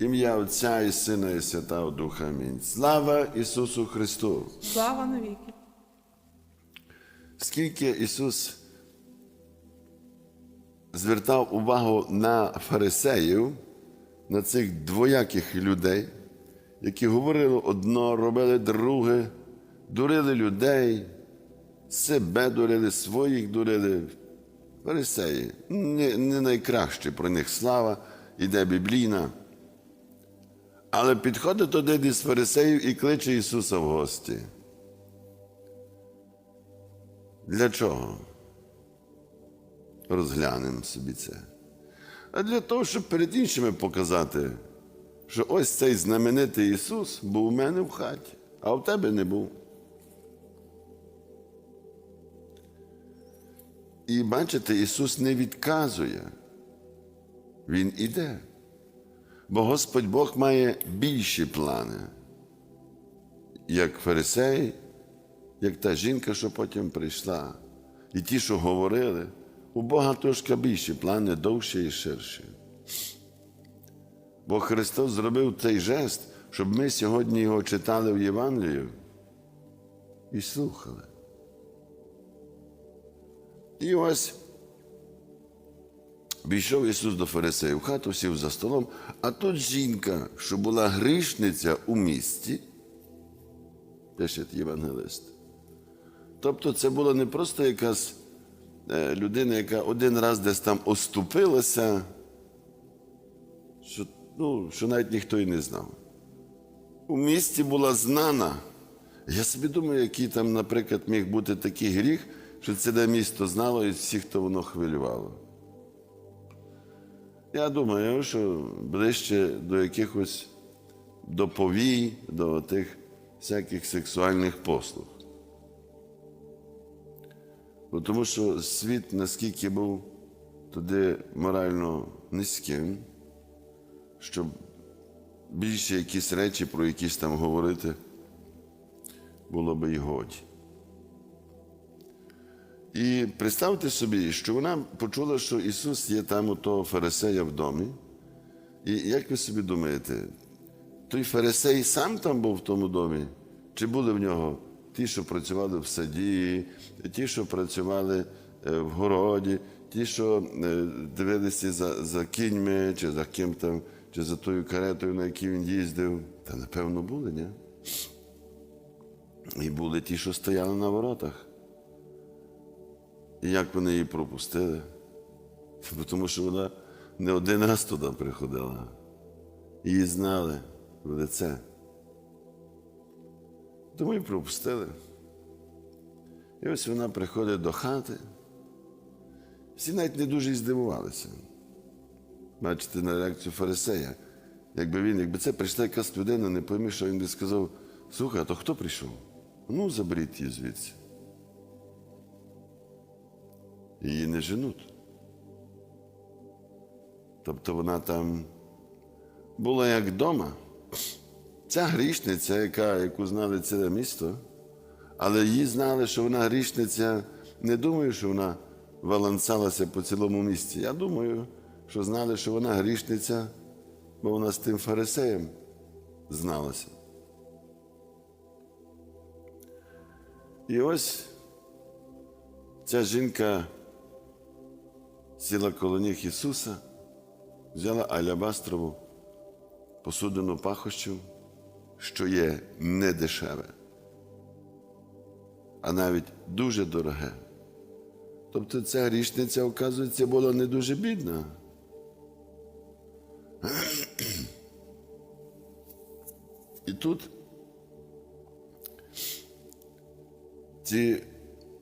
Ім'я Отця і Сина, і Святого Духа. Амінь. Слава Ісусу Христу! Слава навіки. Скільки Ісус звертав увагу на фарисеїв, на цих двояких людей, які говорили одно, робили друге, дурили людей, себе дурили, своїх дурили. Фарисеї, не, не найкраще про них слава, іде біблійна. Але підходить один із фарисеїв і кличе Ісуса в гості. Для чого? Розглянемо собі це. А для того, щоб перед іншими показати, що ось цей знаменитий Ісус був у мене в хаті, а в тебе не був. І бачите, Ісус не відказує. Він іде. Бо Господь Бог має більші плани, як фарисей, як та жінка, що потім прийшла, і ті, що говорили, у Бога трошки більші плани, довші і ширші. Бо Христос зробив цей жест, щоб ми сьогодні його читали в Євангелію і слухали. І ось Війшов Ісус до фарисеїв в хату, сів за столом, а тут жінка, що була грішниця у місті, пише євангелист. Тобто це була не просто якась е, людина, яка один раз десь там оступилася, що, ну, що навіть ніхто і не знав. У місті була знана. Я собі думаю, який там, наприклад, міг бути такий гріх, що це місто знало і всіх, хто воно хвилювало. Я думаю, що ближче до якихось до повій, до тих всяких сексуальних послуг. Бо Тому що світ наскільки був туди морально низьким, щоб більше якісь речі, про якісь там говорити, було би й годі. І представте собі, що вона почула, що Ісус є там у того фарисея в домі. І як ви собі думаєте, той фарисей сам там був в тому домі? Чи були в нього ті, що працювали в саді, ті, що працювали е, в городі, ті, що е, дивилися за, за кіньми, чи за ким там, чи за тою каретою, на якій він їздив? Та напевно були, ні? І були ті, що стояли на воротах. І як вони її пропустили? Тому що вона не один раз туди приходила. Її знали в лице. Тому і пропустили. І ось вона приходить до хати. Всі навіть не дуже здивувалися. Бачите, на реакцію фарисея. Якби він, якби це прийшла якась людина, не пойми, що він би сказав, слухай, а то хто прийшов? Ну, заберіть її звідси її не женуть. Тобто вона там була як вдома. Ця грішниця, яка, яку знали ціле місто, але її знали, що вона грішниця, не думаю, що вона валансалася по цілому місті. Я думаю, що знали, що вона грішниця, бо вона з тим фарисеєм зналася. І ось ця жінка сіла коло ніг Ісуса, взяла алябастрову посудину пахощів, що є не дешеве, а навіть дуже дороге. Тобто ця грішниця, оказується, була не дуже бідна. І тут ці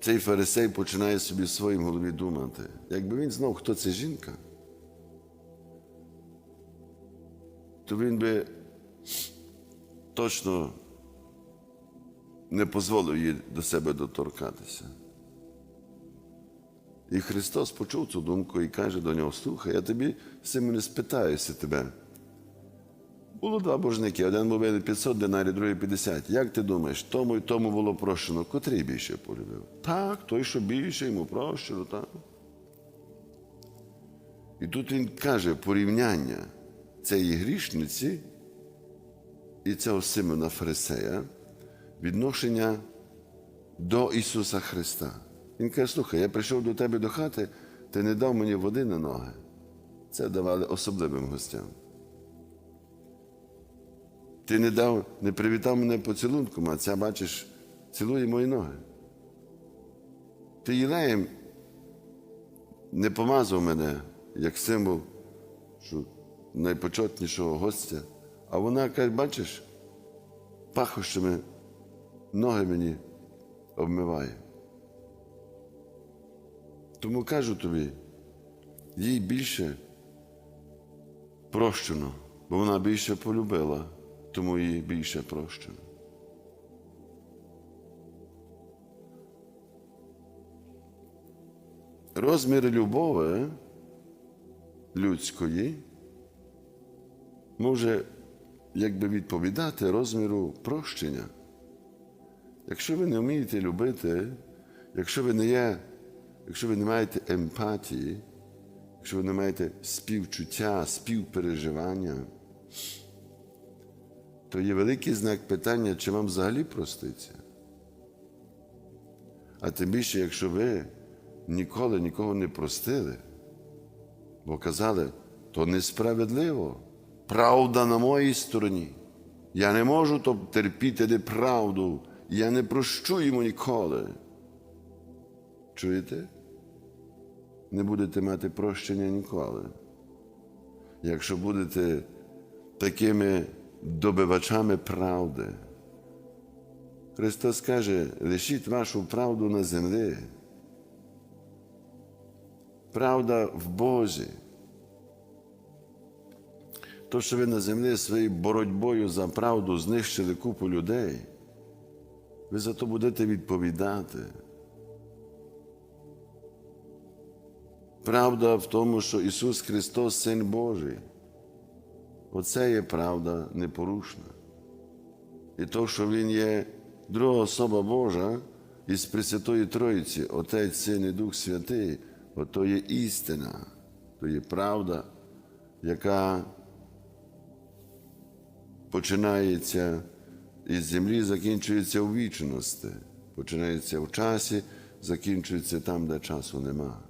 цей фарисей починає собі в своїм голові думати, якби він знав, хто це жінка, то він би точно не дозволив їй до себе доторкатися. І Христос почув цю думку і каже до нього: слухай, я тобі Симоне спитаюся тебе. Було два божники, один був 500 динарів, другий 50. Як ти думаєш, тому і тому було прощено, котрий більше полюбив? Так, той, що більше, йому прощено, так. І тут він каже порівняння цієї грішниці і цього Симона Фарисея відношення до Ісуса Христа. Він каже, слухай, я прийшов до тебе до хати, ти не дав мені води на ноги. Це давали особливим гостям. Ти не дав, не привітав мене поцілунком, а ця, бачиш, цілує мої ноги. Ти Єлеєм не помазав мене як символ що найпочетнішого гостя, а вона каже, бачиш, пахощами ноги мені обмиває. Тому кажу тобі, їй більше прощено, бо вона більше полюбила, тому їй більше прощено. Розмір любові людської може якби відповідати розміру прощення. Якщо ви не вмієте любити, якщо ви не є, якщо ви не маєте емпатії, якщо ви не маєте співчуття, співпереживання, то є великий знак питання, чи вам взагалі проститься. А тим більше, якщо ви ніколи нікого не простили, бо казали, то несправедливо, правда на моїй стороні. Я не можу то терпіти неправду, я не прощу йому ніколи. Чуєте? Не будете мати прощення ніколи. Якщо будете такими добивачами правди. Христос каже, лишіть вашу правду на землі. Правда в Бозі. То, що ви на землі своєю боротьбою за правду знищили купу людей, ви за то будете відповідати. Правда в тому, що Ісус Христос Син Божий. Оце є правда непорушна. І то, що Він є друга особа Божа із Пресвятої Троїці, Отець, Син і Дух Святий, ото є істина, то є правда, яка починається із землі, закінчується у вічності, починається в часі, закінчується там, де часу нема.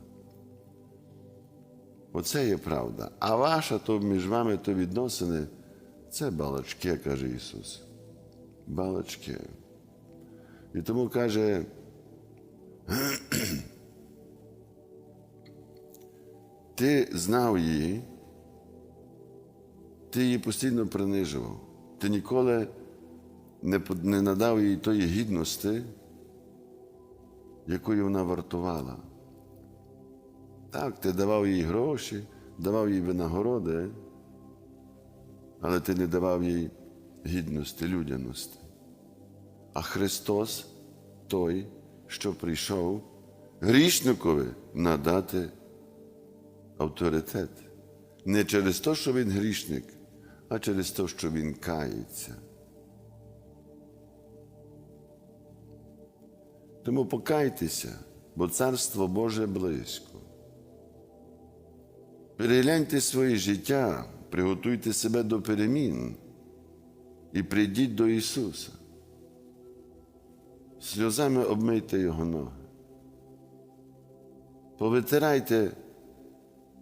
Оце є правда. А ваша то між вами то відносини це балачки, каже Ісус. Балачки. І тому каже, ти знав її, ти її постійно принижував. Ти ніколи не, не надав їй тої гідності, якої вона вартувала. Так, ти давав їй гроші, давав їй винагороди, але ти не давав їй гідності, людяності. А Христос той, що прийшов грішникові надати авторитет. Не через те, що він грішник, а через те, що він кається. Тому покайтеся, бо Царство Боже близько. Перегляньте своє життя, приготуйте себе до перемін і прийдіть до Ісуса. Сльозами обмийте Його ноги. Повитирайте,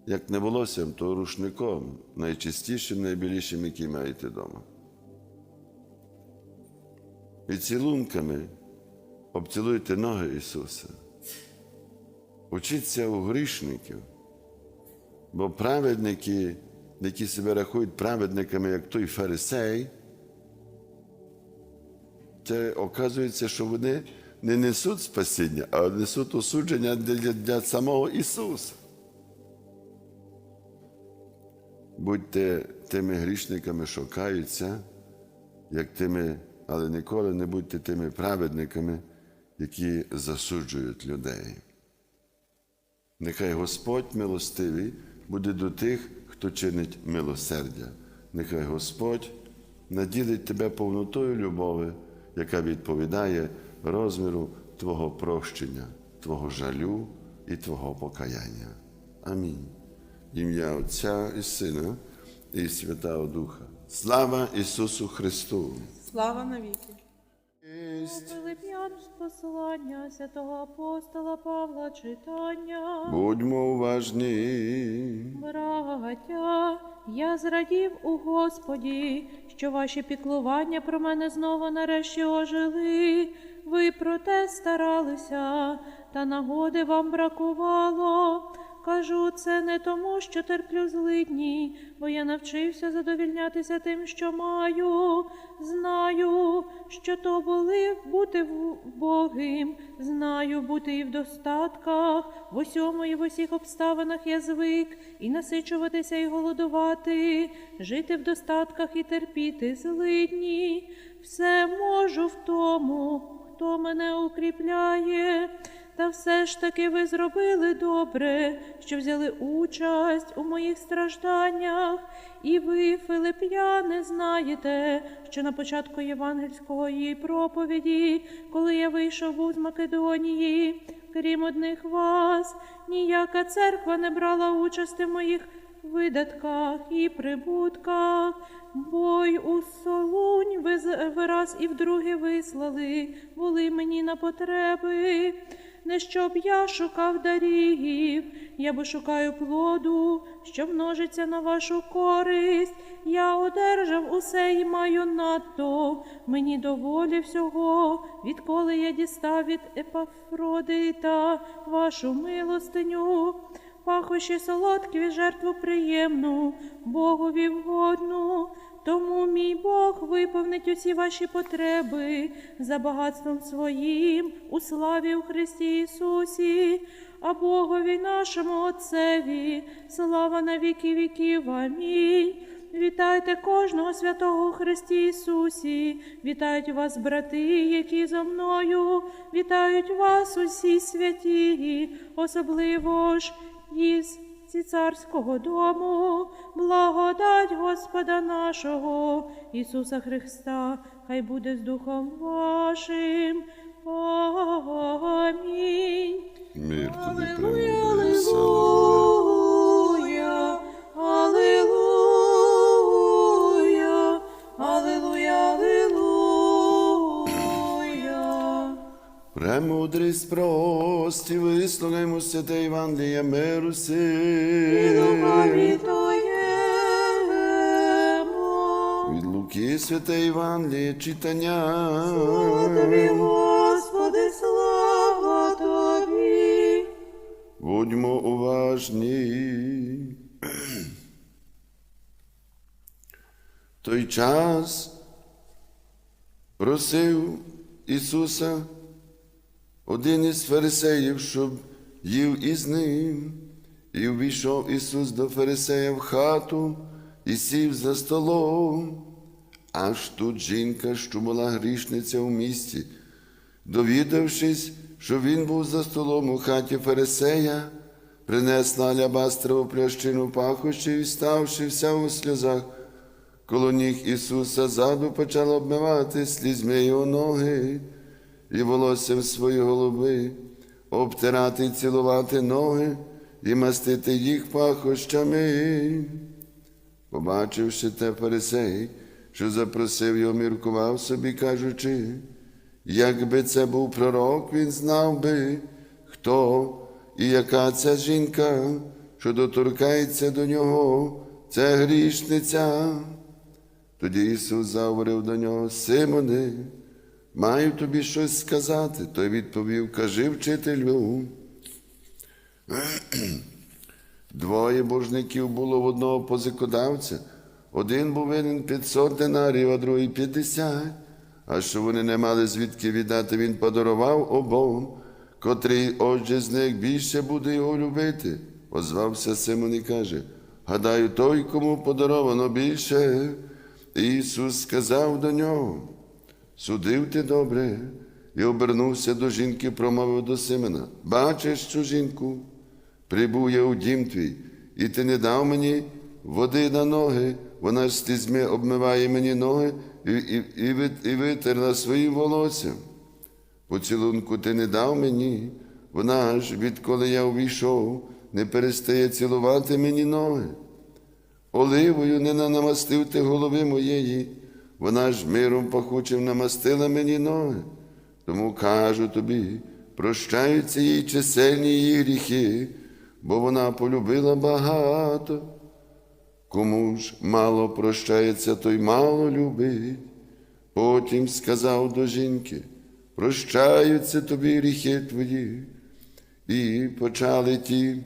як не волоссям, то рушником, найчистішим, найбілішим, який маєте вдома. І цілунками обцілуйте ноги Ісуса. Учіться у грішників. Бо праведники, які себе рахують праведниками, як той фарисей, це оказується, що вони не несуть спасіння, а несуть осудження для, для самого Ісуса. Будьте тими грішниками, що каються, як тими, але ніколи не будьте тими праведниками, які засуджують людей. Нехай Господь милостивий буде до тих, хто чинить милосердя. Нехай Господь наділить тебе повнотою любові, яка відповідає розміру Твого прощення, Твого жалю і Твого покаяння. Амінь. Ім'я Отця і Сина і Святого Духа. Слава Ісусу Христу! Слава навіки. З послання святого апостола Павла читання. Будьмо уважні. Браття, я зрадів у Господі, що ваші піклування про мене знову нарешті ожили. Ви проте старалися, та нагоди вам бракувало. Кажу це не тому, що терплю злидні, бо я навчився задовільнятися тим, що маю. Знаю, що то були бути в- вбогим, знаю бути і в достатках, в усьому і в усіх обставинах я звик, і насичуватися, і голодувати, жити в достатках і терпіти злидні. Все можу в тому, хто мене укріпляє. Та все ж таки ви зробили добре, що взяли участь у моїх стражданнях. І ви, филип'яни, знаєте, що на початку євангельського її проповіді, коли я вийшов був з Македонії, крім одних вас, ніяка церква не брала участі в моїх видатках і прибутках, бо й у Солунь ви раз і вдруге вислали, були мені на потреби. Не щоб я шукав дарів, я бо шукаю плоду, що множиться на вашу користь. Я одержав усе і маю надто. Мені доволі всього, відколи я дістав від Епафродита вашу милостиню. Пахощі солодкі і жертву приємну, Богові вгодну. Тому мій Бог виповнить усі ваші потреби за багатством своїм у славі у Христі Ісусі, а Богові нашому Отцеві, слава на віки віків. Амінь. Вітайте кожного святого у Христі Ісусі, вітають вас, брати, які зо мною, вітають вас усі святі, особливо ж із ці царського дому, благодать Господа нашого, Ісуса Христа, хай буде з Духом вашим. Амінь. Мир тобі Аллилуйя, премудрий, Премудрість прості, висловимо святе Євангеліє миру І си. духові Твоєму. Від Луки святе Євангеліє читання. Тобі, Господи, слава Тобі. Будьмо уважні. Той час просив Ісуса один із фарисеїв, щоб їв із ним. І увійшов Ісус до фарисея в хату і сів за столом. Аж тут жінка, що була грішниця у місті, довідавшись, що він був за столом у хаті Фарисея, принесла алябастрову плящину пахощів і, ставши вся у сльозах, коло ніг Ісуса заду почала обмивати слізьми його ноги і волоссям свої голови, обтирати і цілувати ноги і мастити їх пахощами. Побачивши те фарисей, що запросив його, міркував собі, кажучи, якби це був пророк, він знав би, хто і яка ця жінка, що доторкається до нього, це грішниця. Тоді Ісус заговорив до нього, Симоне, маю тобі щось сказати. Той відповів, кажи вчителю. Двоє божників було в одного позикодавця. Один був винен 500 динарів, а другий 50. А що вони не мали звідки віддати, він подарував обом, котрий отже з них більше буде його любити. Озвався Симон і каже: Гадаю, той, кому подаровано більше. Ісус сказав до нього: Судив ти добре, і обернувся до жінки, промовив до Симона: Бачиш цю жінку? Прибув я у дім твій, і ти не дав мені води на ноги, вона ж слізьми обмиває мені ноги і, і, і, і витерла своїм волоссям. Поцілунку ти не дав мені, вона ж, відколи я увійшов, не перестає цілувати мені ноги. оливою не намастив ти голови моєї, вона ж миром пахучим намастила мені ноги. Тому кажу тобі, прощаються їй чисельні її гріхи, бо вона полюбила багато. Кому ж мало прощається, той мало любить. Потім сказав до жінки, прощаються тобі гріхи твої. І почали ті,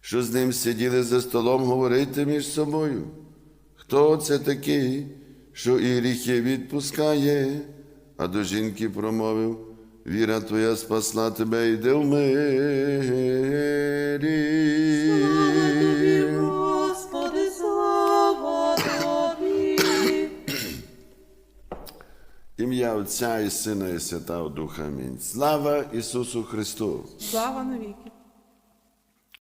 що з ним сиділи за столом, говорити між собою. Хто це такий, що і гріхи відпускає? А до жінки промовив, віра твоя спасла тебе, йди в мирі. Господи, слава тобі. Ім'я Отця і Сина і Святого Духа. Амінь. Слава Ісусу Христу! Слава навіки.